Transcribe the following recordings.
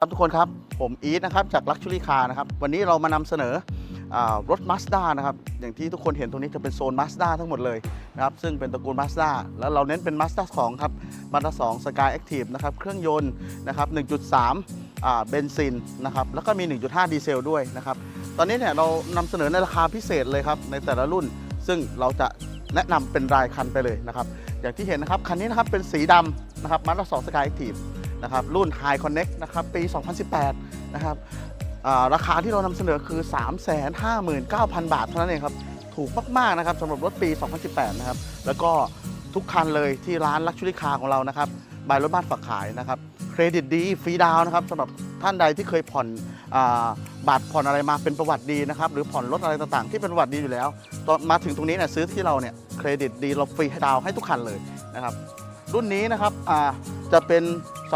ครับทุกคนครับ ผมอีทนะครับจาก Luxury Car นะครับ วันนี้เรามานำเสนออรถ Mazda นะครับ อย่างที่ทุกคนเห็นตรงนี้จะเป็นโซน Mazda ทั้งหมดเลยนะครับ ซึ่งเป็นตระกูล Mazda แล้วเราเน้นเป็น Mazda 2 ครับ Mazda 2 Sky Active นะครับ เครื่องยนต์นะครับ 1.3อ่าเบนซินนะครับ แล้วก็มี 1.5 ดีเซลด้วยนะครับ ตอนนี้เนี่ยเรานำเสนอในราคาพิเศษเลยครับ ในแต่ละรุ่น ซึ่งเราจะแนะนำเป็นรายคันไปเลยนะครับ อย่างที่เห็นนะครับ คันนี้นะครับเป็นสีดำนะครับ Mazda 2 Sky Active นะครับรุ่น High Connect นะครับปี 2018 นะครับาราคาที่เรานำเสนอคือ 359,000 บาทเท่านั้นเองครับ ถูกมาก ๆ นะครับสำหรับรถปี 2018 นะครับ แล้วก็ทุกคันเลยที่ร้าน Luxury Car ของเรานะครับบายรถบ้านฝากขายนะครับเครดิตดีฟรีดาวนะครับสำหรับท่านใดที่เคยผ่อนอบัตรผ่อนอะไรมาเป็นประวัติดีนะครับ หรือผ่อนรถอะไรต่างๆ ที่เป็นประวัติดีอยู่แล้วตอนมาถึงตรงนี้เนี่ยซื้อที่เราเนี่ยเครดิตดีเราฟรีให้ดาวให้ทุกคันเลยนะครับ รุ่นนี้นะครับจะเป็น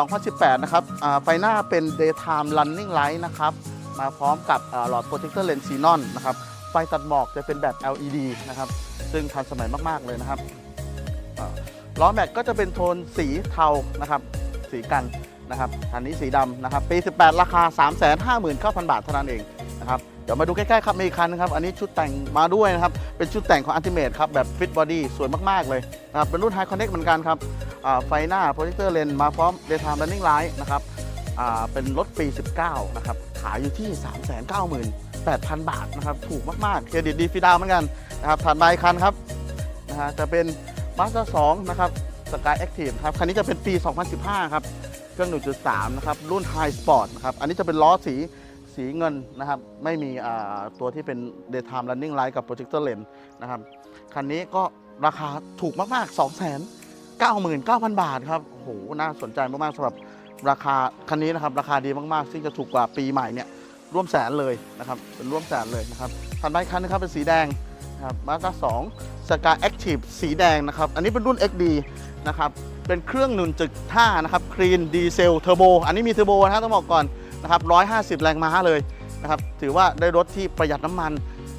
2018 นะครับไฟหน้าเป็น daytime running light นะครับ มาพร้อมกับหลอด protector lens xenon นะครับ ไฟตัดหมอกจะเป็นแบบ LED นะครับ ซึ่งทันสมัยมาก ๆ เลยนะครับล้อแม็กก็จะเป็นโทนสีเทานะครับ สีกันนะครับอันนี้สีดำนะครับ ปี 18 ราคา 359,000 บาทเท่านั้นเองนะครับ เดี๋ยวมาดูใกล้ๆครับมีอีกคันนะครับ อันนี้ชุดแต่งมาด้วยนะครับ เป็นชุดแต่งของ Ultimate ครับ แบบ Fit Body สวยมากๆเลยนะครับ เป็นรุ่น High Connect เหมือนกันครับไฟหน้า projector lens มาพร้อม daytime running light นะครับเป็นรถปี 19 นะครับ ขายอยู่ที่ 398,000 บาทนะครับ ถูกมากๆ เครดิตดีฟรีดาวเหมือนกันนะครับถัดมาอีกคันครับนะฮะจะเป็น Mazda 2 นะครับ Sky Active ครับ คันนี้จะเป็นปี 2015 ครับ เครื่อง 1.3 นะครับ รุ่น High Sport นะครับ อันนี้จะเป็นล้อสี สีเงินนะครับ ไม่มีตัวที่เป็น daytime running light กับ projector lens นะครับ คันนี้ก็ราคาถูกมาก ๆ 2 99,000 บาทครับโหน่าสนใจมาก ๆสำหรับราคาคันนี้นะครับ ราคาดีมาก ๆ ซึ่งจะถูกกว่าปีใหม่เนี่ยร่วมแสนเลยนะครับ เป็นร่วมแสนเลยนะครับถัดไปคันนะครับเป็นสีแดงนะครับมาสด้า2 Sky Active สีแดงนะครับ อันนี้เป็นรุ่น XD นะครับเป็นเครื่อง1.5นะครับคลีนดีเซลเทอร์โบอันนี้มีเทอร์โบนะต้องบอกก่อน นะครับ 150 แรงม้าเลยนะครับ ถือว่าได้รถที่ประหยัดน้ำมัน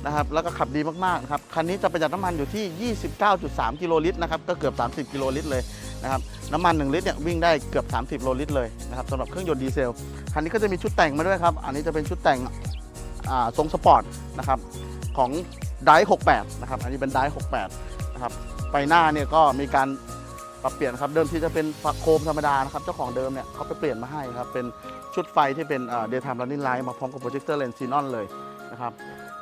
นะครับ แล้วก็ขับดีมากๆนะครับ คันนี้จะประหยัดน้ำมันอยู่ที่ 29.3 กิโลลิตรนะครับ ก็เกือบ 30 กิโลลิตรเลยนะครับ น้ำมัน 1 ลิตรเนี่ยวิ่งได้เกือบ 30กิโลลิตรเลยนะครับสำหรับเครื่องยนต์ดีเซล คันนี้ก็จะมีชุดแต่งมาด้วยครับ อันนี้จะเป็นชุดแต่งทรงสปอร์ตนะครับของได68 นะครับ อันนี้เป็นได68 นะครับ ไฟหน้าเนี่ยก็มีการ ปรับเปลี่ยนครับเดิมที่จะเป็นโคมธรรมดานะครับเจ้าของเดิมเนี่ยเขาไปเปลี่ยนมาให้ครับเป็นชุดไฟที่เป็นเดย์ไทม์รันนิ่งไลท์มาพร้อมกับโปรเจคเตอร์เลนส์ซีนอนเลยนะครับ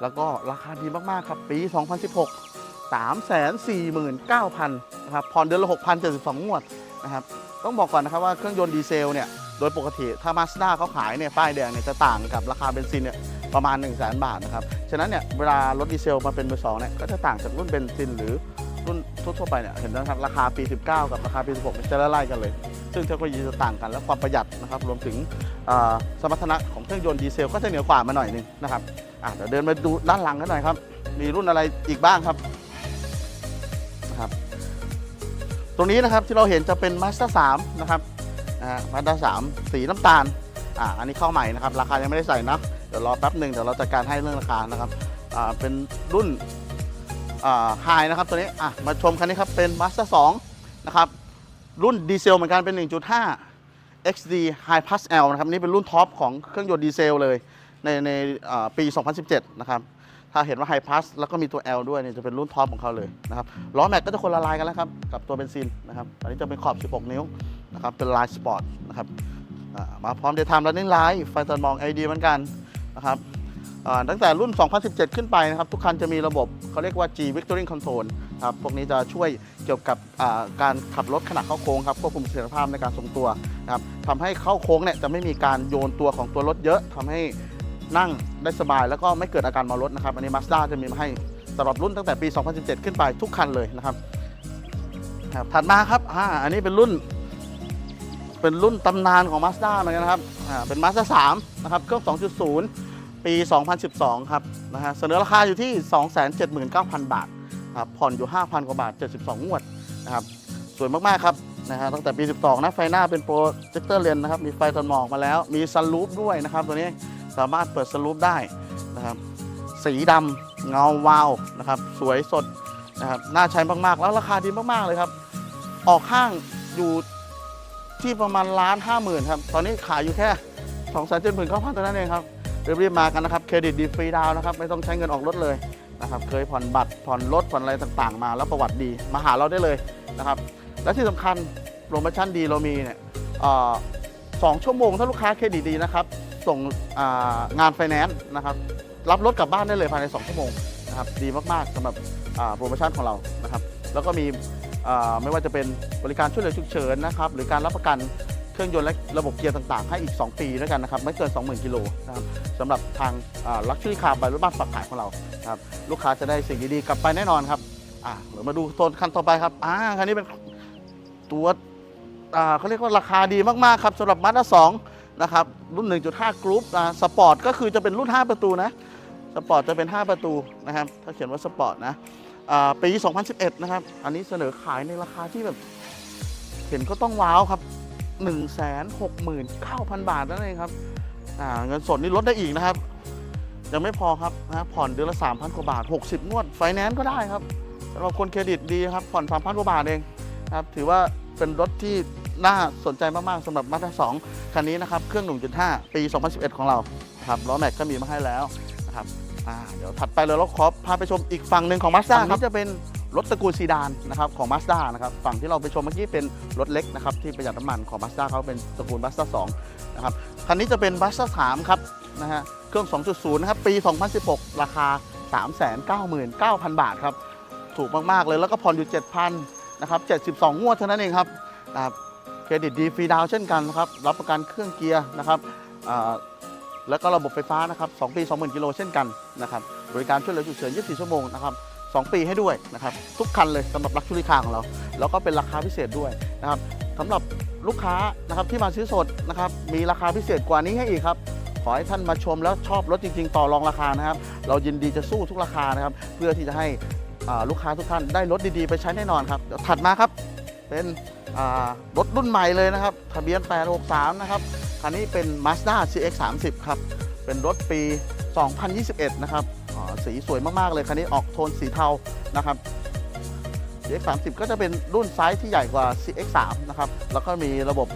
แล้วก็ราคาดีมากๆครับปี 2016 349,000นะครับผ่อนเดือนละ 6,072 งวดนะครับต้องบอกก่อนนะครับว่าเครื่องยนต์ดีเซลเนี่ยโดยปกติถ้ามาสด้าเขาขายเนี่ยป้ายแดงเนี่ยจะต่างกับราคาเบนซินเนี่ยประมาณ 1 0 0 0 0แบาทนะครับ ฉะนั้นเนี่ยเวลารถดีเซลมาเป็นมือสองเนี่ยก็จะต่างจากรุ่นเบนซินหรือ รุ่นทั่วๆไปเนี่ยเห็นนะครับราคาปี 19 กับราคาปี 16เนี่ยจะไล่ๆกันเลย ซึ่งเทคโนโลยีจะต่างกันและความประหยัดนะครับรวมถึงสมรรถนะของเครื่องยนต์ดีเซลก็จะเหนือกว่ามาหน่อยนึงนะครับอะเดี๋ยวเดินมาดูด้านหลังกันหน่อยครับ มีรุ่นอะไรอีกบ้างครับนะครับ ตรงนี้นะครับที่เราเห็นจะเป็น Mazda 3 นะครับนะฮะ Mazda 3สีน้ำตาล อ่า อันนี้เข้าใหม่นะครับ ราคายังไม่ได้ใส่นะ เดี๋ยวรอแป๊บหนึ่งเดี๋ยวเราจัดการให้เรื่องราคานะครับ อ่า เป็นรุ่น ไฮนะครับตัวนี้อะมาชมคันนี้ครับเป็น Mazda 2นะครับรุ่นดีเซลเหมือนกันเป็น 1.5 XD High Plus L นะครับนี่เป็นรุ่นท็อปของเครื่องยนต์ดีเซลเลยในในปี 2017 นะครับถ้าเห็นว่า High Plus แล้วก็มีตัว L ด้วยเนี่ยจะเป็นรุ่นท็อปของเขาเลยนะครับล้อแม็กก็จะคนละลายกันแล้วครับกับตัวเบนซินนะครับอันนี้จะเป็นขอบ 16 นิ้วนะครับเป็นลายสปอร์ตนะครับมาพร้อม Daytime Running Light ไฟตัดหมอง LED เหมือนกันนะครับ ตั้งแต่รุ่น 2017 ขึ้นไปนะครับ ทุกคันจะมีระบบเขาเรียกว่า G Victory Control ครับพวกนี้จะช่วยเกี่ยวกับการขับรถขณะเข้าโค้งครับควบคุมเสถียรภาพในการทรงตัวนะครับทำให้เข้าโค้งเนี่ยจะไม่มีการโยนตัวของตัวรถเยอะทำให้นั่งได้สบาย แล้วก็ไม่เกิดอาการเมารถนะครับ อันนี้ Mazda จะมีมาให้สำหรับรุ่นตั้งแต่ปี 2017 ขึ้นไปทุกคันเลยนะครับครับถัดมาครับอ่าอันนี้เป็นรุ่น เป็นรุ่นตำนานของ Mazda เหมือนกันนะครับอ่าเป็น Mazda 3นะครับเครื่อง 2.0 ปี 2012 ครับนะฮะเสนอราคาอยู่ที่ 279,000 บาทครับผ่อนอยู่ 5,000 กว่าบาท 72 งวดนะครับสวยมาก ๆ ครับนะฮะตั้งแต่ปี 12 นะไฟหน้าเป็นโปรเจคเตอร์เลนนะครับ มีไฟตัดหมอกมาแล้ว มีซันรูฟด้วยนะครับ ตัวนี้สามารถเปิดซันรูฟได้นะครับสีดำเงาวาวนะครับสวยสดนะครับน่าใช้มาก ๆ แล้วราคาดีมาก ๆ เลยครับ ออกห้างอยู่ที่ประมาณล้านห้าหมื่นครับ ตอนนี้ขายอยู่แค่2องแสนเจ็ดหมื่นเก้าพันเท่านั้นเองครับ รีบๆมากันนะครับเครดิตดีฟรีดาวนะครับไม่ต้องใช้เงินออกรถเลยนะครับเคยผ่อนบัตรผ่อนรถผ่อนอะไรต่างๆ มา แล้วประวัติดีมาหาเราได้เลยนะครับและที่สำคัญโปรโมชั่นดีเรามีเนี่ยสองชั่วโมงถ้าลูกค้าเครดิตดีนะครับส่งงานไฟแนนซ์นะครับรับรถกลับบ้านได้เลยภายใน 2 ชั่วโมงนะครับดีมากๆสำหรับโปรโมชั่นของเรานะครับแล้วก็มีไม่ว่าจะเป็นบริการช่วยเหลือฉุกเฉินนะครับหรือการรับประกัน รื่องยนต์และระบบเกียร์ต่างๆ ให้อีก 2 ปีด้วยกันนะครับไม่เกิน 20,000 กิโลนะครับสำหรับทางลักชัวรี่คาร์บายรถบ้านฝักขายของเราครับลูกค้าจะได้สิ่งดีๆกลับไปแน่นอนครับอ่าเดี๋ยวมาดูโซนคันต่อไปครับอ่าคันนี้เป็นตัวอ่าเขาเรียกว่าราคาดีมากๆครับสำหรับมาด้า2นะครับรุ่น 1.5 กรุ๊ปอ่าสปอร์ตก็คือจะเป็นรุ่น 5 ประตูนะสปอร์ตจะเป็น 5 ประตูนะครับถ้าเขียนว่าสปอร์ตนะอ่าปี 2011 นะครับ อันนี้เสนอขายในราคาที่แบบ เห็นก็ต้องว้าวครับ 169,000 บาทนั่นเองครับเงินสดนี่ลดได้อีกนะครับ ยังไม่พอครับนะผ่อนเดือนละ 3,000 กว่าบาท 60 งวด ไฟแนนซ์ก็ได้ครับสำหรับคนเครดิตดีครับ ผ่อน 3,000 กว่าบาทเองครับถือว่าเป็นรถที่น่าสนใจมาก ๆสำหรับมาสด้า2คันนี้นะครับ เครื่อง 1.5 ปี 2011 ของเราครับล้อแม็กก็มีมาให้แล้วนะครับเดี๋ยวถัดไปเลยเราขอพาไปชมอีกฝั่งหนึ่งของ Mazda ครับจะเป็น รถตระกูลซีดานนะครับของ Mazda นะครับฝั่งที่เราไปชมเมื่อกี้เป็นรถเล็กนะครับที่ประหยัดน้ำมันของ Mazda เขาเป็นตระกูล Mazda 2นะครับคันนี้จะเป็น Mazda 3ครับนะฮะเครื่อง 2.0 นะครับปี 2016 ราคา 399,000 บาทครับถูกมากๆเลยแล้วก็ผ่อนอยู่ 7,000นะครับ72 งวดเท่านั้นเองครับนะครับเครดิตดีฟรีดาวเช่นกันนะครับรับประกันเครื่องเกียร์นะครับแล้วก็ระบบไฟฟ้านะครับ2ปี 20,000 กิโลเช่นกันนะครับบริการช่วยเหลือฉุกเฉิน 24 ชั่วโมงนะครับ 2 ปีให้ด้วยนะครับทุกคันเลยสำหรับลักชูรี่คาของเรา แล้วก็เป็นราคาพิเศษด้วยนะครับสำหรับลูกค้านะครับที่มาซื้อสดนะครับมีราคาพิเศษกว่านี้ให้อีกครับขอให้ท่านมาชมแล้วชอบรถจริง ๆ ต่อรองราคานะครับ เรายินดีจะสู้ทุกราคานะครับ เพื่อที่จะให้ลูกค้าทุกท่านได้รถดีๆ ไปใช้แน่นอนครับถัดมาครับ เป็นรถรุ่นใหม่เลยนะครับ ทะเบียน 863 นะครับ คันนี้เป็น Mazda CX-30 ครับ เป็นรถปี 2021 นะครับ สีสวยมาก ๆ เลยคันนี้ออกโทนสีเทานะครับ CX-30 ก็จะเป็นรุ่นไซส์ที่ใหญ่กว่า CX-3 นะครับ แล้วก็มีระบบ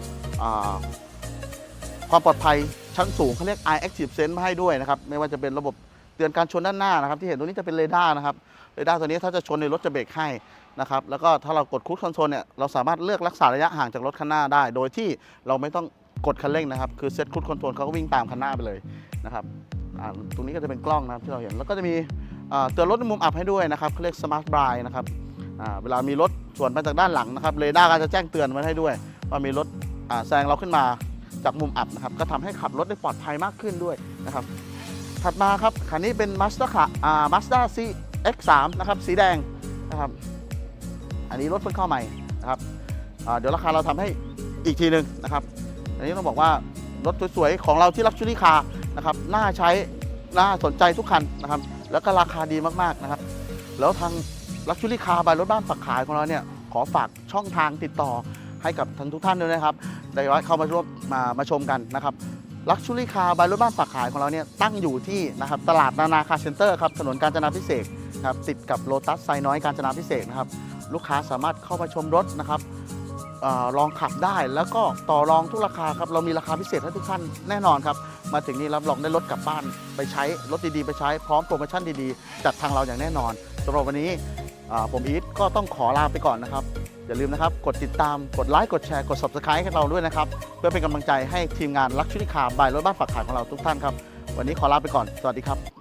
ความปลอดภัยชั้นสูงเขาเรียก i Active Sense มาให้ด้วยนะครับ ไม่ว่าจะเป็นระบบเตือนการชนด้านหน้านะครับ ที่เห็นตรงนี้จะเป็นเรดาร์นะครับเรดาร์ตัวนี้ถ้าจะชนในรถจะเบรกให้นะครับ แล้วก็ถ้าเรากดคูดคอนโซลเนี่ยเราสามารถเลือกรักษาระยะห่างจากรถข้างหน้าได้ โดยที่เราไม่ต้องกดคันเร่งนะครับ คือเซ็ตคูดคอนโซลเขาก็วิ่งตามคันหน้าไปเลยนะครับ ตรงนี้ก็จะเป็นกล้องนะครับที่เราเห็น แล้วก็จะมีเตือนรถในมุมอับให้ด้วยนะครับเขาเรียกสมาร์ทบรายนะครับเวลามีรถสวนมาจากด้านหลังนะครับเรดาร์ก็จะแจ้งเตือนมาให้ด้วย ว่ามีรถแซงเราขึ้นมาจากมุมอับนะครับก็ทำให้ขับรถได้ปลอดภัยมากขึ้นด้วยนะครับถัดมาครับคันนี้เป็น Mazda ค่ะอ่า Mazda CX-3 นะครับสีแดงนะครับอันนี้รถเพิ่งเข้าใหม่นะครับเดี๋ยวราคาเราทำให้อีกทีหนึ่งนะครับอันนี้ต้องบอกว่า รถสวยๆ ของเราที่ Luxury Car นะครับน่าใช้น่าสนใจทุกคันนะครับ แล้วก็ราคาดีมากๆนะครับ แล้วทาง Luxury Car บายรถบ้านฝากขายของเราเนี่ยขอฝากช่องทางติดต่อให้กับทั้งทุกท่านด้วยนะครับได้ว่าเข้ามาร่วมมามาชมกันนะครับลักชูรี่คาร์บายรถบ้านฝากขายของเราเนี่ยตั้งอยู่ที่นะครับตลาดนานาคาเซ็นเตอร์ครับถนนกาญจนาพิเศษครับติดกับโลตัสไซน้อยกาญจนาพิเศษนะครับลูกค้าสามารถเข้ามาชมรถนะครับ อลองขับได้ แล้วก็ต่อรองทุกราคาครับเรามีราคาพิเศษให้ทุกท่านแน่นอนครับมาถึงนี่รับรองได้รถกลับบ้านไปใช้รถดีๆไปใช้พร้อมโปรโมชั่นดีๆจากทางเราอย่างแน่นอนสำหรับวันนี้ผมอีทก็ต้องขอลาไปก่อนนะครับ อย่าลืมนะครับ กดติดตามกดไลค์กดแชร์กด subscribe ให้เราด้วยนะครับ เพื่อเป็นกำลังใจให้ทีมงาน Luxury Car บายรถบ้านฝากขายของเราทุกท่านครับ วันนี้ขอลาไปก่อน สวัสดีครับ